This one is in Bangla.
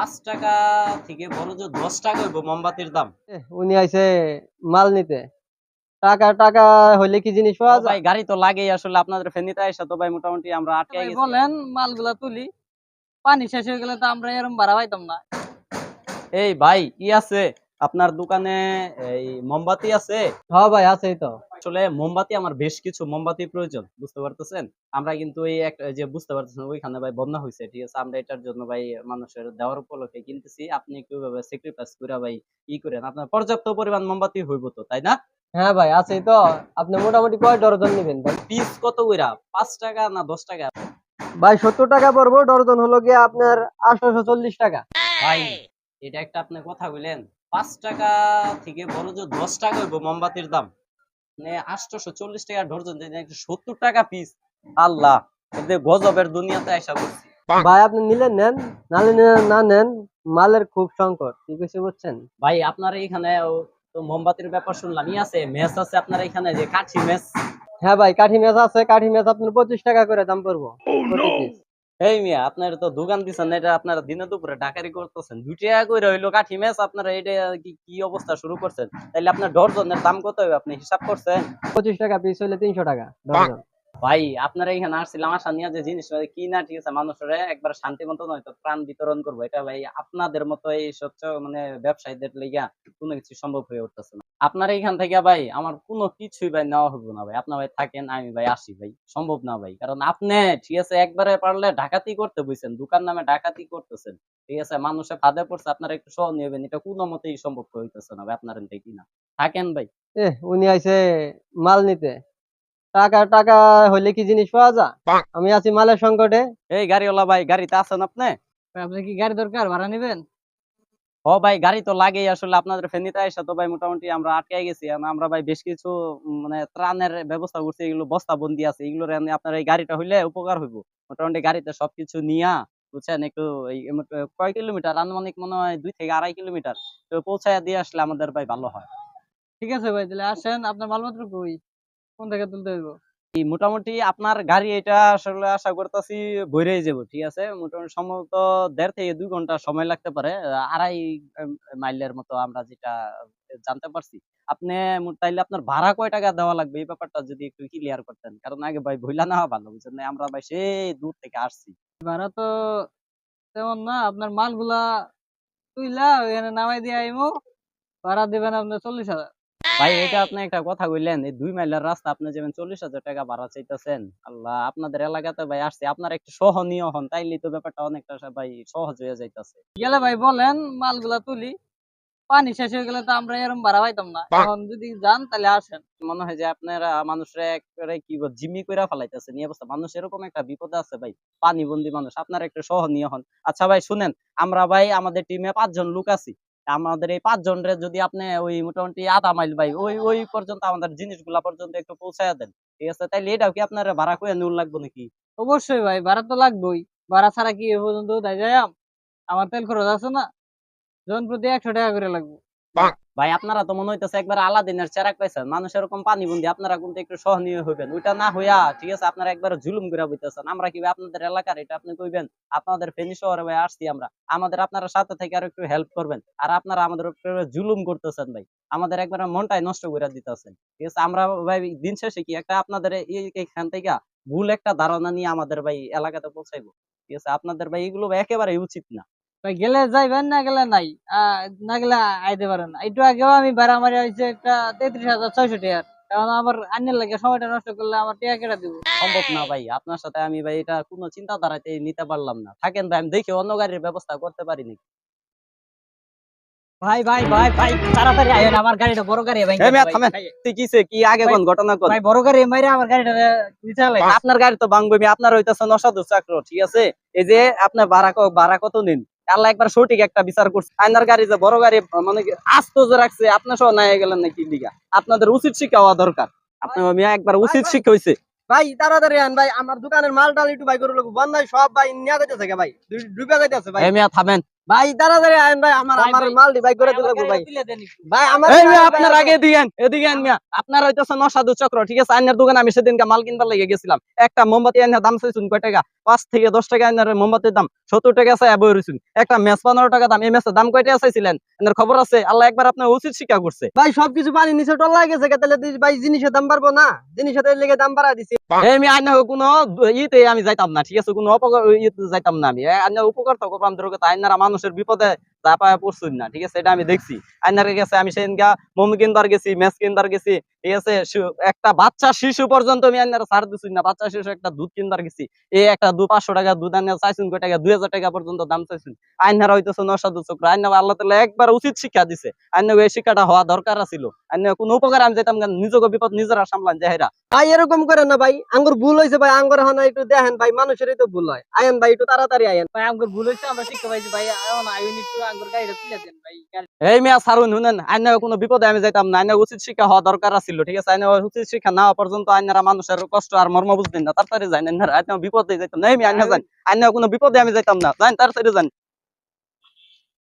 পাঁচ টাকা থেকে বড় যে দশ টাকা হইব মোমবাতির দাম। উনি আইছে মাল নিতে। টাকা টাকা হইলে কি জিনিস পাওয়া যায়? গাড়ি তো লাগেই আসলে আপনাদের ফেনীতে আইসা তো ভাই মোটামুটি আমরা আটকে গেছি। বলেন মালগুলা তুলি। পানি শেষ হয়ে গেলে তো আমরা এরকম ভাড়া পাইতাম না। এই ভাই কি আছে। আপনার দোকানে এই মোমবাতি আছে? হ্যাঁ ভাই আছেই তো। আসলে মোমবাতি আমার বেশ কিছু মোমবাতি প্রয়োজন বুঝতে পারতেছেন? আমরা কিন্তু এই এক যে বুঝতে পারতেছেন ওইখানে ভাই বন্যা হয়েছে ঠিক আছে? আমরা এটার জন্য ভাই মানুষের দেওয়ার উপলক্ষে কিনতেছি। আপনি একটু স্যাক্রিফাইস করে ভাই ই করেন। আপনার পর্যাপ্ত পরিমাণ মোমবাতি হইব তো তাই না? হ্যাঁ ভাই আছেই তো। আপনি মোটামুটি কয় ডর্জন নেবেন ভাই? পিস কত কইরা? পাঁচ টাকা না দশ টাকা? ভাই সত্তর টাকা পড়ব। ডর্জন হলো গিয়ে আপনার আঠারোশো চল্লিশ টাকা। ভাই এটা একটা আপনি কথা বললেন পাঁচ টাকা থেকে বড় যে দশ টাকা হইব মোমবাতির দাম। আটশোশো চল্লিশ টাকা ডর্জন সত্তর টাকা পিস আল্লাহ গজবের দুনিয়াতে আসা করছি ভাই আপনি নিলেন নেন নালে না নেন মালের খুব সংকট কি কিছু বুঝছেন? ভাই আপনার এখানে মোমবাতির ব্যাপার শুনলাম ই আছে মেস আছে আপনার এখানে যে কাঠি মেস। হ্যাঁ ভাই কাঠি ম্যাচ আছে কাঠি ম্যাচ আপনার পঁচিশ টাকা করে দাম পড়ব। Piece। এই মিয়া আপনার তো দোকান দিচ্ছেন না, এটা আপনারা দিনে দুপুরে ডাকারি করতেছেন। দুই টাকা করে হইল কাঠি মেস আপনারা এটা কি কি অবস্থা শুরু করছেন? তাইলে আপনার ডর্জনের দাম কত হবে? আপনি হিসাব করছেন? পঁচিশ টাকা পিস হইলে তিনশো টাকা ভাই আপনারা এখানে আসছিলাম আশা নিয়ে যে জিনিস কি না ঠিক আছে মানুষের একবার শান্তি মতো নয়তো প্রাণ বিতরণ করব। এটা ভাই আপনাদের মতো এই স্বচ্ছ মানে ব্যবসায়ীদের লেগা কোনো কিছু সম্ভব হয়ে উঠতেছে না। আপনার এখান থেকে ভাই আমার কোনো কিছুই ভাই নেওয়া হইব না ভাই। আপনার ভাই থাকেন আমি ভাই আসি ভাই। সম্ভব না ভাই কারণ আপনি ঠিক আছে একবারে পারলে ডাকাতি করতে বুঝছেন দোকান নামে ডাকাতি করতেছেন। ঠিক আছে মানুষে ফাঁদে পড়ছে আপনারা একটু সহ নেবেন এটা কোনো মতেই সম্ভব হইতেছে না ভাই আপনার দেখি না। থাকেন ভাই। এ উনি আইছে মাল নিতে। টাকা টাকা হইলে কি জিনিস পাওয়া যায়? আমি আছি মালের সংকটে। এই গাড়িওয়ালা ভাই গাড়িতে আছেন আপনি? ভাই, আপনার কি গাড়ি দরকার? ভাড়া নেবেন? ও ভাই, গাড়ি তো লাগেই আসলে আপনাদের ফেনীতে আইসা তো ভাই মোটামুটি আমরা আটকে গেছি। আমরা ভাই বেশ কিছু মানে ত্রাণের ব্যবস্থা করছি, এগুলো বস্তা বন্দি আছে। এগুলো আপনার এই গাড়িটা হইলে উপকার হইব। মোটামুটি গাড়িতে সবকিছু নিয়া, বুঝছেন? একটু কয় কিলোমিটার? আনুমানিক মনে হয় দুই থেকে আড়াই কিলোমিটার। তো পৌঁছায় দিয়ে আসলে আমাদের ভাই ভালো হয়। ঠিক আছে ভাই, তাহলে আসেন। আপনার মালপত্র কই? কোন থেকে তুলতে হইব? মোটামুটি আপনার গাড়ি এটা আসলে আশা করতেছি বইরেই যাব, ঠিক আছে? মোটামুটি সম্ভবত দেড় থেকে দুই ঘণ্টা সময় লাগতে পারে, আড়াই মাইলের মতো আমরা যেটা জানতে পারছি। আপনি তাইলে আপনার ভাড়া কয় টাকা দেওয়া লাগবে? এই ব্যাপারটা যদি একটু ক্লিয়ার করতেন, কারণ আগে ভাই ভইলা না হওয়া ভালো, বুঝছেন আমরা ভাই সেই দূর থেকে আসছি। ভাড়া তো তেমন না, আপনার মালগুলা তুইলা ওখানে নামাই দিয়ে আইমু, ভাড়া দিবেন আপনার চল্লিশ হাজার। ভাই এটা আপনি একটা কথা কইলেন এই দুই মাইলের রাস্তা আপনি যেমন চল্লিশ হাজার টাকা ভাড়া চাইতেছেন আল্লাহ আপনাদের এলাকাতে ভাই আসছে আপনার একটু সহনীয় হন তাইলে তো ব্যাপারটা অনেকটা ভাই সহজ হয়ে যাইতেছে। গেলে ভাই বলেন মালগুলা তুলি পানি শেষ হয়ে গেলে তো আমরা এরকম ভাড়া পাইতাম না। এখন যদি যান তাহলে আসেন। মনে হয় যে আপনারা মানুষের একবারে কি বল জিম্মি কইরা ফেলাইতেছেন এই অবস্থা। মানুষ এরকম একটা বিপদে আছে ভাই পানি বন্দি মানুষ আপনারা একটু সহনীয় হন। আচ্ছা ভাই শুনেন আমরা ভাই আমাদের টিমে পাঁচজন লোক আছি। আমাদের এই পাঁচজনের যদি আপনি ওই মোটামুটি আধা মাইল ভাই ওই ওই পর্যন্ত আমাদের জিনিসগুলা পর্যন্ত একটু পৌঁছায় দেন। ঠিক আছে? তাইলে এটাও কি আপনার ভাড়া করে নুন লাগবে নাকি? অবশ্যই ভাই, ভাড়া তো লাগবেই। ভাড়া ছাড়া কি এ পর্যন্ত যাই আমার তেল খরচ আছে না? জন প্রতি একশো টাকা করে লাগবে। ভাই, আপনারা তো মনে হইতেছে একবার আলাদিনের চেরাক পাইছেন। মানুষ এরকম পানি বন্দি, আপনারা কিন্তু একটু সহনীয় হইবেন? ওইটা না হইয়া, ঠিক আছে, আপনারা একবার জুলুম করে বইতেছেন। আমরা কি আপনাদের এলাকার? এটা আপনি কইবেন? আপনাদের ফেনী শহরে ভাই আসছি আমরা। আমাদের আপনারা সাথে থেকে আর একটু হেল্প করবেন। আর আপনারা আমাদের জুলুম করতেছেন ভাই। আমাদের একবার মনটাই নষ্ট করে দিতেছেন। ঠিক আছে, আমরা ভাই, দিন শেষে কি একটা আপনাদের এই- এইখান থেকে ভুল একটা ধারণা নিয়ে আমাদের ভাই এলাকাতে পৌঁছাইবো। ঠিক আছে, আপনাদের ভাই এগুলো ভাই একেবারে উচিত না। গেলে যাইবেন না গেলে নাই? না গেলে আইতে পারেন একটু আগেও আমি ভাড়া মারি হয়েছে একটা তেত্রিশ হাজার ছয়শো টাকার। কারণ আমার লাগে সময়টা নষ্ট করলে আমার টাকা কেটে দিব। সম্ভব না ভাই আপনার সাথে আমি ভাই এটা কোনো চিন্তাধারাতে নিতে পারলাম না। থাকেন ভাই আমি দেখি অন্য গাড়ির ব্যবস্থা করতে পারিনি ভাই ভাই ভাই ভাই তাড়াতাড়ি আইন আমার গাড়িটা বড় গাড়ি ভাই। তুই কি আগে কোন ঘটনা কর ভাই বড় গাড়ি মাইরে আমার গাড়িটা আপনার গাড়ি তো ভাঙবে আমি আপনার হইতেছে নসাধু চাকর ঠিক আছে? এই যে আপনার ভাড়া ভাড়া কত নিন? আল্লাহ একবার সঠিক একটা বিচার করছে। আইনার গাড়ি যে বড় গাড়ি মানে আস্ত যে রাখছে আপনার সহ নাই গেলেন নাকি দিঘা আপনাদের উচিত শিক্ষা হওয়া দরকার। আপনার মিয়া একবার উচিত শিক্ষা হয়েছে ভাই তাড়াতাড়ি আন ভাই। আমার দোকানের মাল ডাল একটু ভাই করে লোক বন্ধ সব ভাই নিয়ে যাইতেছে ভাই। ডুবে যাইতেছে ভাই। মিয়া থামেন। ভাই তাড়াতাড়ি আইন ভাই আমার আমার মাল ভাই করে ভাই, দিলে ভাই। আমার এই আপনার আগে দিয়েন এদিকে আইন মিয়া আপনার হইতেছে চক্র ঠিক আছে? আইনার দোকানে আমি সেদিনকে মাল কিনবার লেগে গেছিলাম। একটা মোমবাতি আইনার দাম চাইছুন কয় টাকা? পাঁচ থেকে দশ টাকা আইনার মোমবাতির দাম। সত্তর টাকা আছে বই রইছুন। একটা ম্যাচ পনেরো টাকা দাম এই ম্যাচের দাম কয় টাকা চাইছিলেন? এনার খবর আছে আল্লাহ একবার আপনার উচিত শিক্ষা করছে। ভাই সবকিছু পানি নিচে টল্লা গেছে তাহলে ভাই জিনিসের দাম বাড়বো না? জিনিসের লেগে দাম বাড়া দিছি। আমি যাইতাম না, ঠিক আছে? কোনো বিপদে আমি দেখছি। আমি একটা বাচ্চা শিশু পর্যন্ত আমি আইনার ছাড় দিছি না, বাচ্চা শিশু একটা দুধ কিনবার গেছি। এই একটা দু পাঁচশো টাকা দুধ আইনার চাইছুন, কয় টাকা? দুই হাজার টাকা পর্যন্ত দাম চাইছুন। আইনারা হইতেছে নসাধু চক্র আইনা আল্লাহ তালা একবার উচিত শিক্ষা দিছে। আইনা এই শিক্ষাটা হওয়া দরকার ছিল কোনো উপকার আমি যেতাম নিজকে বিপদ নিজেরা সামলান যাহেরা ভাই এরকম করে না ভাই আঙ্গুর ভুল হয়েছে ভাই আঙ্গুর হন একটু দেখেন ভাই মানুষেরই তো ভুল হয়। আয়েন ভাই একটু তাড়াতাড়ি আয়েন। ভাই আমাকে ভুল হয়েছে আমরা শিক্ষা পাইছি ভাই এখন আই ইউনিট টু আঙ্গুর গাড়িটা তুলে দেন ভাই এই মিয়া সারুন শুনেন আইনা কোনো বিপদে আমি যাইতাম না আইনা উচিত শিক্ষা হওয়া দরকার ছিল ঠিক আছে? আইনা উচিত শিক্ষা না পর্যন্ত আইনারা মানুষের কষ্ট আর মর্ম বুঝতেন না তাড়াতাড়ি যাই না আইনা বিপদে যাইতাম না। আইনা আইনা কোনো বিপদে আমি যাইতাম না যান তাড়াতাড়ি যান